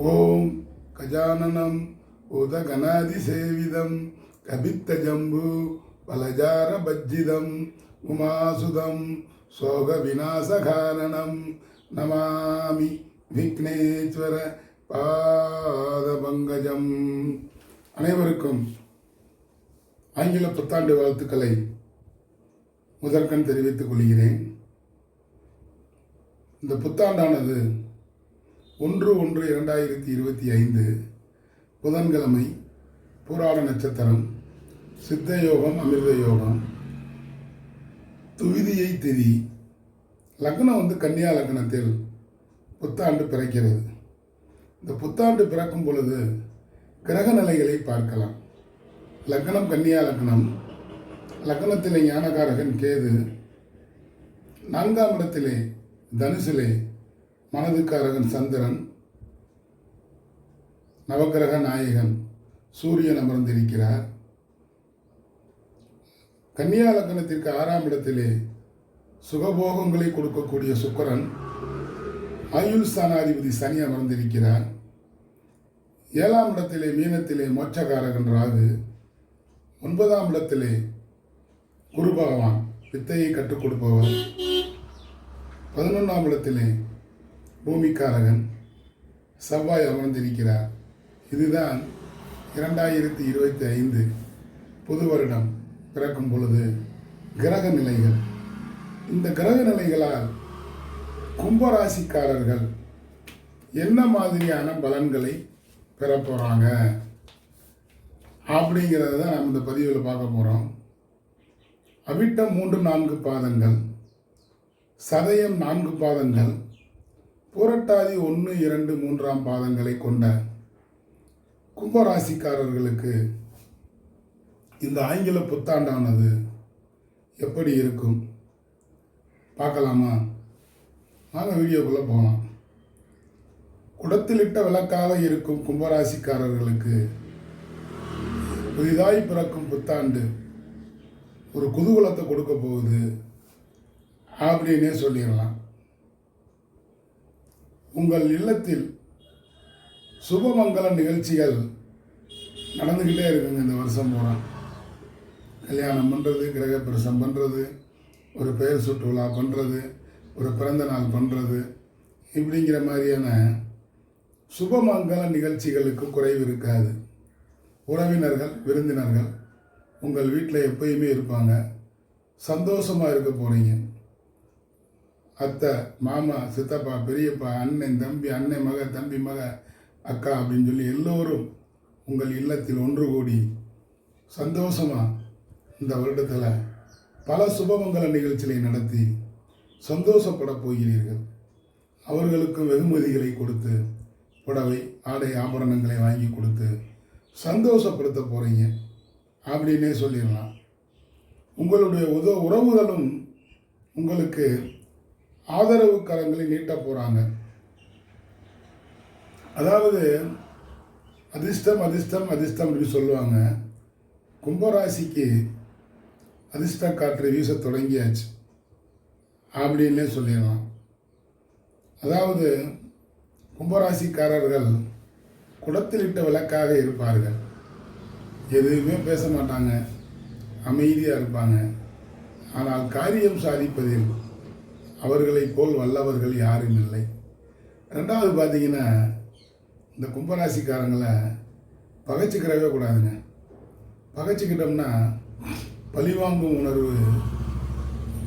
ஓம் கஜானனம் உதகணாதிசேவிதம் கபித்தஜம்பு பலஜார பஜ்ஜிதம் உமாசுதம் சோக விநாசகாரணம் நமாமி விக்னேஸ்வர பாதபங்கஜம். அனைவருக்கும் ஆங்கில புத்தாண்டு வாழ்த்துக்களை முதற்கண் தெரிவித்துக் கொள்கிறேன். இந்த புத்தாண்டானது ஒன்று ஒன்று இரண்டாயிரத்தி இருபத்தி ஐந்து புதன்கிழமை பூராட நட்சத்திரம் சித்த யோகம் அமிர்த யோகம் துவிதியை திதி. லக்னம் வந்து கன்னியா லக்னத்தில் புத்தாண்டு பிறக்கிறது. இந்த புத்தாண்டு பிறக்கும் பொழுது கிரக நிலைகளை பார்க்கலாம். லக்னம் கன்னியா லக்னம். லக்னத்திலே ஞானகாரகன் கேது. நான்காம் இடத்திலே தனுசிலே மனதுக்காரகன் சந்திரன் நவக்கிரக நாயகன் சூரியன் அமர்ந்திருக்கிறார். கன்னியா லக்னத்திற்கு ஆறாம் இடத்திலே சுகபோகங்களை கொடுக்கக்கூடிய சுக்கரன் ஆயுள் ஸ்தானாதிபதி சனி அமர்ந்திருக்கிறார். ஏழாம் இடத்திலே மீனத்திலே மோட்சகாரகன் ராகு ஒன்பதாம் இடத்திலே குரு பகவான் வித்தையை கற்றுக் கொடுப்பவர். பதினொன்றாம் இடத்திலே பூமிக்காரகன் செவ்வாய் அமர்ந்திருக்கிறார். இதுதான் இரண்டாயிரத்தி இருபத்தி ஐந்து புது வருடம் பிறக்கும் பொழுது கிரக நிலைகள். இந்த கிரக நிலைகளால் கும்பராசிக்காரர்கள் என்ன மாதிரியான பலன்களை பெற போகிறாங்க அப்படிங்கிறத தான் நம்ம இந்த பதிவில் பார்க்க போகிறோம் அவிட்டம் மூன்று நான்கு பாதங்கள் சதயம் நான்கு பாதங்கள் புரட்டாதி ஒன்று இரண்டு மூன்றாம் பாதங்களை கொண்ட கும்பராசிக்காரர்களுக்கு இந்த ஆங்கில புத்தாண்டானது எப்படி இருக்கும்? பார்க்கலாமா? வாங்க வீடியோக்குள்ளே போகலாம் குடத்திலிட்ட விளக்காக இருக்கும் கும்பராசிக்காரர்களுக்கு புதிதாய் பிறக்கும் புத்தாண்டு ஒரு குதூகலத்தை கொடுக்க போகுது அப்படின்னே சொல்லிடலாம். உங்கள் இல்லத்தில் சுபமங்கல நிகழ்ச்சிகள் நடந்துக்கிட்டே இருக்குங்க இந்த வருஷம் பூரா. கல்யாணம் பண்ணுறது கிரகப்பிரசம் பண்ணுறது ஒரு பெயர் சுற்றுலா பண்ணுறது ஒரு பிறந்த நாள் பண்ணுறது இப்படிங்கிற மாதிரியான சுபமங்கல நிகழ்ச்சிகளுக்கு குறைவு இருக்காது. உறவினர்கள் விருந்தினர்கள் உங்கள் வீட்டில் எப்பயுமே இருப்பாங்க. சந்தோஷமாக இருக்க போகிறீங்க அத்தை மாமா சித்தப்பா பெரியப்பா அண்ணன் தம்பி அண்ணன் மக தம்பி மக அக்கா அப்படின்னு சொல்லி எல்லோரும் உங்கள் இல்லத்தில் ஒன்று கூடி சந்தோஷமாக இந்த வருடத்தில் பல சுபமங்கல நிகழ்ச்சிகளை நடத்தி சந்தோஷப்பட போகிறீர்கள். அவர்களுக்கும் வெகுமதிகளை கொடுத்து புடவை ஆடை ஆபரணங்களை வாங்கி கொடுத்து சந்தோஷப்படுத்த போகிறீங்க அப்படின்னே சொல்லிடலாம். உங்களுடைய உத உறவுகளும் உங்களுக்கு ஆதரவு கரங்களை நீட்ட போகிறாங்க அதாவது அதிர்ஷ்டம் அதிர்ஷ்டம் அதிர்ஷ்டம் அப்படின்னு சொல்லுவாங்க. கும்பராசிக்கு அதிர்ஷ்ட காற்று வீச தொடங்கியாச்சு. அப்படின்னே சொல்லிடலாம். அதாவது கும்பராசிக்காரர்கள் குடத்திலிட்ட விளக்காக இருப்பார்கள். எதுவுமே பேச மாட்டாங்க. அமைதியாக இருப்பாங்க. ஆனால் காரியம் சாதிப்பதில் அவர்களைப் போல் வல்லவர்கள் யாரும் இல்லை. ரெண்டாவது பார்த்தீங்கன்னா இந்த கும்பராசிக்காரங்களை பகைச்சிக்கிறவே கூடாதுங்க. பகைச்சிக்கிட்டோம்னா பழிவாங்கும் உணர்வு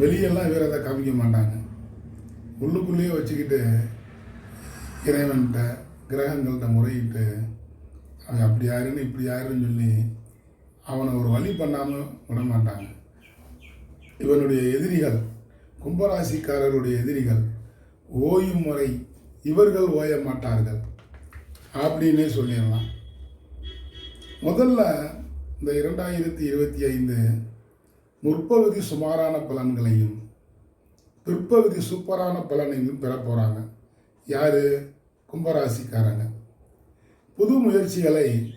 வெளியெல்லாம் வீரத்தை காமிக்க மாட்டாங்க. உள்ளுக்குள்ளேயே வச்சுக்கிட்டு இறைவன்கிட்ட கிரகங்கள்கிட்ட முறையிட்டு அவன் அப்படி யாருன்னு இப்படி யாருன்னு சொல்லி அவனை ஒரு வழி பண்ணாமல் விட மாட்டாங்க இவனுடைய எதிரிகள் கும்பராசிக்காரருடைய எதிரிகள் ஓயும் முறை இவர்கள் ஓய மாட்டார்கள். அப்படின்னே சொல்லிடலாம். முதல்ல இந்த இரண்டாயிரத்தி இருபத்தி ஐந்து முற்பகுதி சுமாரான பலன்களையும் பிற்பகுதி சூப்பரான பலனையும் பெற போகிறாங்க யார்? கும்பராசிக்காரங்க. புது முயற்சிகளை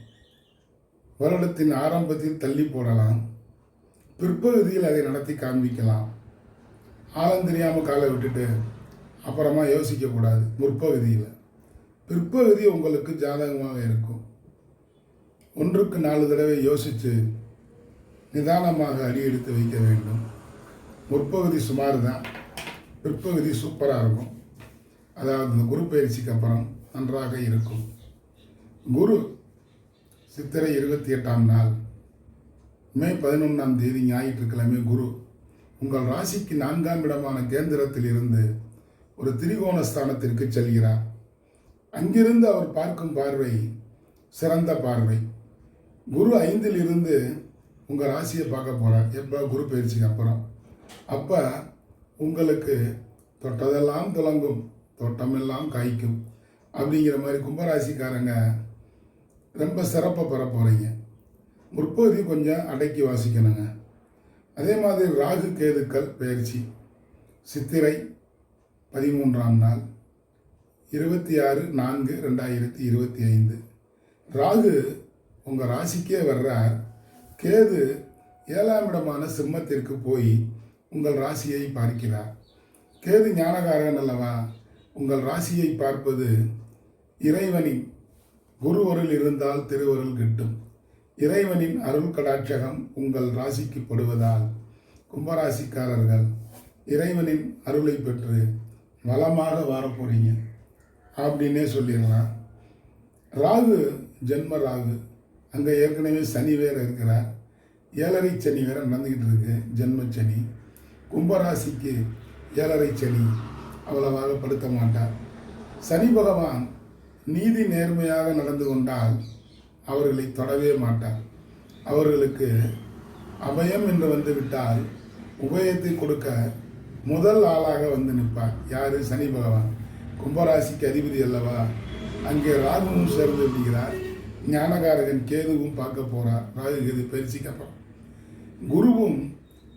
வருடத்தின் ஆரம்பத்தில் தள்ளி போடலாம். பிற்பகுதியில் அதை நடத்தி காண்பிக்கலாம். ஆழம் தெரியாமல் காலை விட்டுட்டு அப்புறமா யோசிக்கக்கூடாது முற்பகுதியில். பிற்பகுதி உங்களுக்கு ஜாதகமாக இருக்கும். ஒன்றுக்கு நாலு தடவை யோசித்து நிதானமாக அடி எடுத்து வைக்க வேண்டும். முற்பகுதி சுமார் தான் பிற்பகுதி சூப்பராக இருக்கும். அதாவது இந்த குரு பயிற்சிக்கு அப்புறம் நன்றாக இருக்கும். குரு சித்திரை இருபத்தி எட்டாம் நாள் மே பதினொன்றாம் தேதி ஞாயிற்றுக்கிழமை குரு உங்கள் ராசிக்கு நான்காம் இடமான கேந்திரத்தில் இருந்து ஒரு திரிகோண ஸ்தானத்திற்கு செல்கிறார். அங்கிருந்து அவர் பார்க்கும் பார்வை சிறந்த பார்வை. குரு ஐந்தில் இருந்து உங்கள் ராசியை பார்க்க போகிறார் எப்போ? குரு பயிற்சிக்கு அப்புறம். அப்போ உங்களுக்கு தொட்டதெல்லாம் துலங்கும் தோட்டமெல்லாம் காய்க்கும். அப்படிங்கிற மாதிரி கும்பராசிக்காரங்க ரொம்ப சிறப்பாக பெற போகிறீங்க முற்பகுதி கொஞ்சம் அடக்கி வாசிக்கணுங்க. அதே மாதிரி ராகு கேதுக்கள் பயிற்சி. சித்திரை பதிமூன்றாம் நாள் இருபத்தி ஆறு நான்கு ரெண்டாயிரத்தி இருபத்தி ஐந்து. ராகு உங்கள் ராசிக்கே வர்றார். கேது ஏழாம் இடமான சிம்மத்திற்கு போய் உங்கள் ராசியை பார்க்கிறார். கேது ஞானகாரன் அல்லவா? உங்கள் ராசியை பார்ப்பது இறைவனின் குருவருள் இருந்தால் திருவருள் கிட்டும். இறைவனின் அருள் கடாட்சகம் உங்கள் ராசிக்கு படுவதால் கும்பராசிக்காரர்கள் இறைவனின் அருளை பெற்று வளமாக வார அப்படின்னே சொல்லிடலாம். ராகு ஜென்ம ராகு. அங்கே ஏற்கனவே சனி வேற இருக்கிறார். ஏழரை சனி வேற நடந்துக்கிட்டு இருக்கு ஜென்ம சனி. கும்பராசிக்கு ஏழரை சனி அவ்வளவாக படுத்த மாட்டார். சனி பகவான் நீதி நேர்மையாக நடந்து கொண்டால் அவர்களை தொடவே மாட்டார். அவர்களுக்கு அபயம் என்று வந்து விட்டால் உபயத்தை கொடுக்க முதல் ஆளாக வந்து நிற்பார். யார்? சனி பகவான். கும்பராசிக்கு அதிபதி அல்லவா? அங்கே ராகுவும் சேர்ந்து விடுகிறார் ஞானகாரகன் கேதுவும் பார்க்க போகிறார் ராகு கேது பயிற்சிக்கு அப்புறம். குருவும்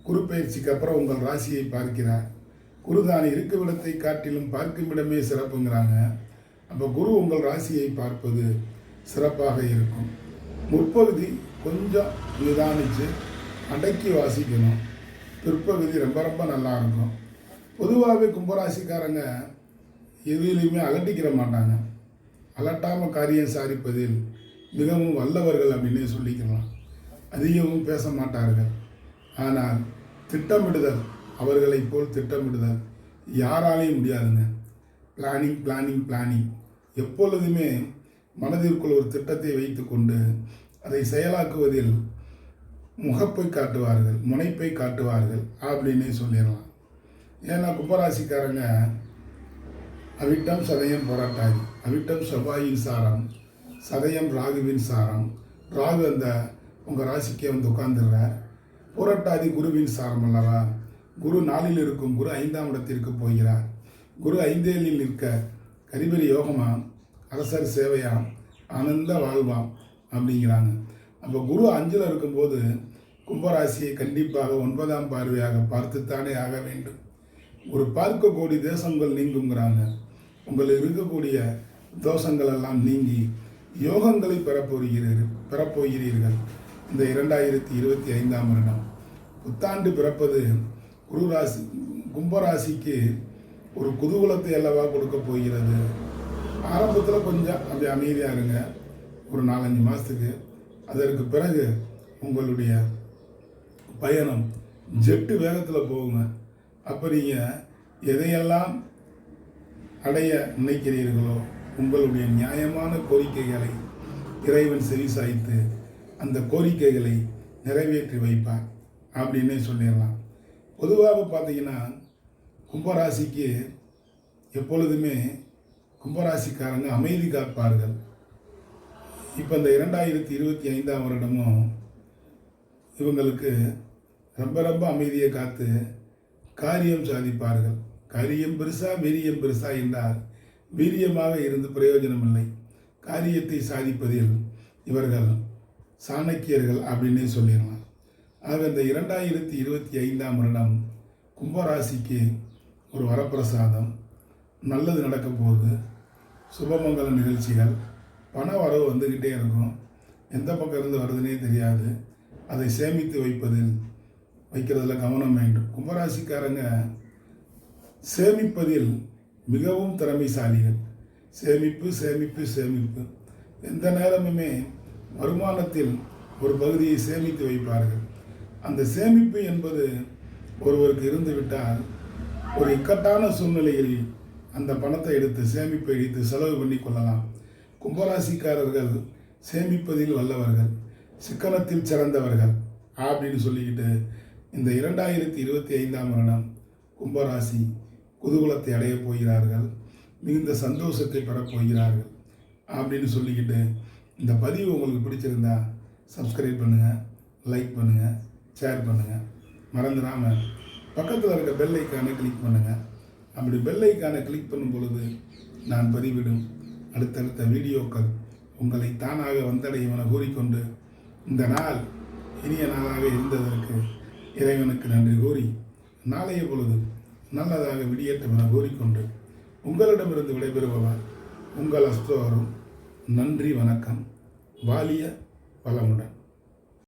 குரு பயிற்சிக்கு அப்புறம் உங்கள் ராசியை பார்க்கிறார். குருதான் இருக்கும் இடத்தை காட்டிலும் பார்க்கும் இடமே சிறப்புங்கிறாங்க. அப்போ குரு உங்கள் ராசியை பார்ப்பது சிறப்பாக இருக்கும். முற்பகுதி கொஞ்சம் நிதானித்து அடக்கி வாசிக்கணும். பிற்பகுதி ரொம்ப ரொம்ப நல்லா இருக்கும். பொதுவாகவே கும்பராசிக்காரங்க எதுலேயுமே அலட்டிக்கிற மாட்டாங்க. அலட்டாமல் காரியம் சாதிப்பதில் மிகவும் வல்லவர்கள் அப்படின்னே சொல்லிக்கலாம். அதிகமும் பேச மாட்டார்கள். ஆனால் திட்டமிடுதல் அவர்களைப் போல் திட்டமிடுதல் யாராலையும் முடியாதுங்க. பிளானிங் பிளானிங் பிளானிங் எப்பொழுதுமே மனதிற்குள் ஒரு திட்டத்தை வைத்துக்கொண்டு அதை செயலாக்குவதில் முகப்பை காட்டுவார்கள் முனைப்பை காட்டுவார்கள் அப்படின்னே சொல்லிடலாம். ஏன்னா கும்பராசிக்காரங்க அவிட்டம் சதயம் போராட்டாதி. அவிட்டம் செவ்வாயின் சாரம் சதயம் ராகுவின் சாரம். ராகு அந்த உங்கள் ராசிக்கே வந்து உட்கார்ந்துடுறார். புரட்டாதி குருவின் சாரம் அல்லவா? குரு நாளில் இருக்கும் குரு ஐந்தாம் இடத்திற்கு போகிறார். குரு ஐந்தேலில் நிற்க கரிபரி யோகமாக அரசர் சேவையாம் ஆனந்த வாழ்வாம் அப்படிங்கிறாங்க. அப்போ குரு அஞ்சில் இருக்கும்போது கும்பராசியை கண்டிப்பாக ஒன்பதாம் பார்வையாக பார்த்துத்தானே ஆக வேண்டும். ஒரு பார்க்கக்கூடிய தேசங்கள் நீங்குங்கிறாங்க. உங்கள் இருக்கக்கூடிய தோஷங்கள் எல்லாம் நீங்கி யோகங்களை பெறப்போகிறீர்கள் பெறப்போகிறீர்கள். இந்த இரண்டாயிரத்தி இருபத்தி ஐந்தாம் வருடம். புத்தாண்டு பிறப்பது குரு ராசி கும்பராசிக்கு ஒரு குதூகலத்தை அல்லவா கொடுக்க போகிறது? ஆரம்பத்தில் கொஞ்சம் அப்படி அமைதியாக இருங்க. ஒரு நாலஞ்சு மாதத்துக்கு அதற்கு பிறகு உங்களுடைய பயணம் ஜெட்டு வேகத்தில் போகுங்க. அப்போ நீங்கள் எதையெல்லாம் அடைய நினைக்கிறீர்களோ உங்களுடைய நியாயமான கோரிக்கைகளை இறைவன் செவிசாய்த்து அந்த கோரிக்கைகளை நிறைவேற்றி வைப்பார் அப்படின்னே சொல்லிடலாம். பொதுவாக பார்த்தீங்கன்னா கும்பராசிக்கு எப்பொழுதுமே கும்பராசிக்காரங்க அமைதி காப்பார்கள். இப்போ இந்த இரண்டாயிரத்தி இருபத்தி ஐந்தாம் வருடமும் இவங்களுக்கு ரொம்ப ரொம்ப அமைதியை காத்து காரியம் சாதிப்பார்கள். காரியம் பெருசா வீரியம் பெருசா என்றால் வீரியமாக இருந்து பிரயோஜனம் இல்லை காரியத்தை சாதிப்பதில் இவர்கள் சாணக்கியர்கள் அப்படின்னே சொல்லிடலாம். ஆக இந்த இரண்டாயிரத்தி இருபத்தி ஐந்தாம் வருடம் கும்பராசிக்கு ஒரு வரப்பிரசாதம். நல்லது நடக்க போகுது. சுபமங்கல நிகழ்ச்சிகள் பண வரவு வந்துக்கிட்டே இருக்கும். எந்த பக்கம் இருந்து வருதுன்னே தெரியாது. அதை சேமித்து வைப்பதில் வைக்கிறதுல கவனம் வேண்டும். கும்பராசிக்காரங்க சேமிப்பதில் மிகவும் திறமைசாலிகள். சேமிப்பு சேமிப்பு சேமிப்பு. எந்த நேரமுமே வருமானத்தில் ஒரு பகுதியை சேமித்து வைப்பார்கள். அந்த சேமிப்பு என்பது ஒருவருக்கு இருந்துவிட்டால் ஒரு இக்கட்டான சூழ்நிலையில் அந்த பணத்தை எடுத்து சேமிப்பை எடுத்து செலவு பண்ணி கொள்ளலாம். கும்பராசிக்காரர்கள் சேமிப்பதில் வல்லவர்கள் சிக்கனத்தில் சிறந்தவர்கள் அப்படின்னு சொல்லிக்கிட்டு இந்த இரண்டாயிரத்தி இருபத்தி ஐந்தாம் வருடம் கும்பராசி குதூகலத்தை அடையப் போகிறார்கள் மிகுந்த சந்தோஷத்தை பெறப்போகிறார்கள் அப்படின்னு சொல்லிக்கிட்டு இந்த பதிவு உங்களுக்கு பிடிச்சிருந்தா சப்ஸ்கிரைப் பண்ணுங்கள் லைக் பண்ணுங்கள் ஷேர் பண்ணுங்கள் மறந்துடாமல் பக்கத்தில் இருக்க பெல் ஐக்கானை கிளிக் பண்ணுங்கள் அப்படி பெல்லைக்கானை கிளிக் பண்ணும் பொழுது நான் பதிவிடும் அடுத்தடுத்த வீடியோக்கள் உங்களை தானாக வந்தடையும் என கூறிக்கொண்டு இந்த நாள் இனிய நாளாக இருந்ததற்கு இறைவனுக்கு நன்றி கூறி நாளைய பொழுது நல்லதாக விடியேற்றம் என கூறிக்கொண்டு உங்களிடமிருந்து விடைபெறுபவர் உங்கள் அஸ்தோரும் நன்றி வணக்கம். வாலிய வளமுடன்.